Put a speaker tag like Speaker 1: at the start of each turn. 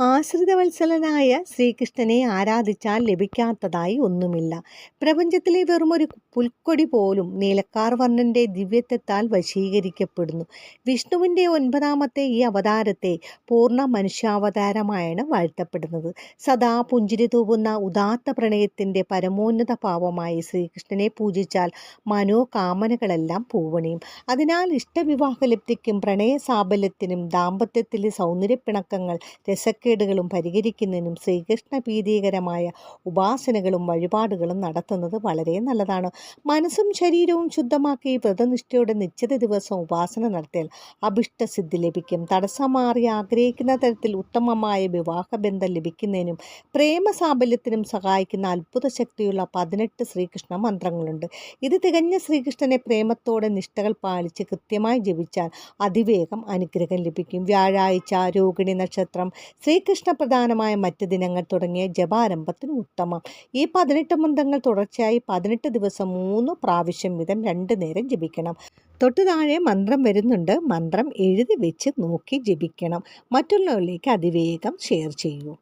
Speaker 1: ആശ്രിതവത്സലനായ ശ്രീകൃഷ്ണനെ ആരാധിച്ചാൽ ലഭിക്കാത്തതായി ഒന്നുമില്ല. പ്രപഞ്ചത്തിലെ വെറുമൊരു പുൽക്കൊടി പോലും നീലക്കാർ വർണന്റെ ദിവ്യത്വത്താൽ വശീകരിക്കപ്പെടുന്നു. വിഷ്ണുവിന്റെ ഒൻപതാമത്തെ ഈ അവതാരത്തെ പൂർണ മനുഷ്യാവതാരമായാണ് വാഴ്ത്തപ്പെടുന്നത്. സദാ പുഞ്ചിരി തൂവുന്ന ഉദാത്ത പ്രണയത്തിന്റെ പരമോന്നത ഭാവമായി ശ്രീകൃഷ്ണനെ പൂജിച്ചാൽ മനോകാമനകളെല്ലാം പൂവണിയും. അതിനാൽ ഇഷ്ടവിവാഹലബ്ധിക്കും പ്രണയ സാബല്യത്തിനും ദാമ്പത്യത്തിലെ സൗന്ദര്യപ്പിണക്കങ്ങൾ രസക്കേടുകളും പരിഹരിക്കുന്നതിനും ശ്രീകൃഷ്ണ ഭീതികരമായ ഉപാസനകളും വഴിപാടുകളും നടത്തുന്നത് വളരെ നല്ലതാണ്. മനസ്സും ശരീരവും ശുദ്ധമാക്കി വ്രതനിഷ്ഠയോടെ നിശ്ചിത ദിവസം ഉപാസന നടത്തിയാൽ അഭിഷ്ടസിദ്ധി ലഭിക്കും. തടസ്സം മാറി ആഗ്രഹിക്കുന്ന തരത്തിൽ ഉത്തമമായ വിവാഹബന്ധം ലഭിക്കുന്നതിനും പ്രേമ സാബല്യത്തിനും സഹായിക്കുന്ന അത്ഭുത ശക്തിയുള്ള പതിനെട്ട് ശ്രീകൃഷ്ണ മന്ത്രങ്ങളുണ്ട്. ഇത് തികഞ്ഞ ശ്രീകൃഷ്ണനെ പ്രേമത്തോടെ നിഷ്ഠകൾ പാലിച്ച് കൃത്യമായി ജപിച്ചാൽ അതിവേഗം അനുഗ്രഹം ലഭിക്കും. വ്യാഴാഴ്ച രോഹിണി നക്ഷത്രം ശ്രീകൃഷ്ണ പ്രധാനമായ മറ്റ് ദിനങ്ങൾ തുടങ്ങിയ ജപാരംഭത്തിന് ഉത്തമം. ഈ പതിനെട്ട് മന്ത്രങ്ങൾ തുടർച്ചയായി പതിനെട്ട് ദിവസം മൂന്ന് പ്രാവശ്യം വീതം രണ്ട് നേരം ജപിക്കണം. തൊട്ടു താഴെ മന്ത്രം വരുന്നുണ്ട്. മന്ത്രം എഴുതി വെച്ച് നോക്കി ജപിക്കണം. മറ്റുള്ളവരിലേക്ക് അതിവേഗം ഷെയർ ചെയ്യൂ.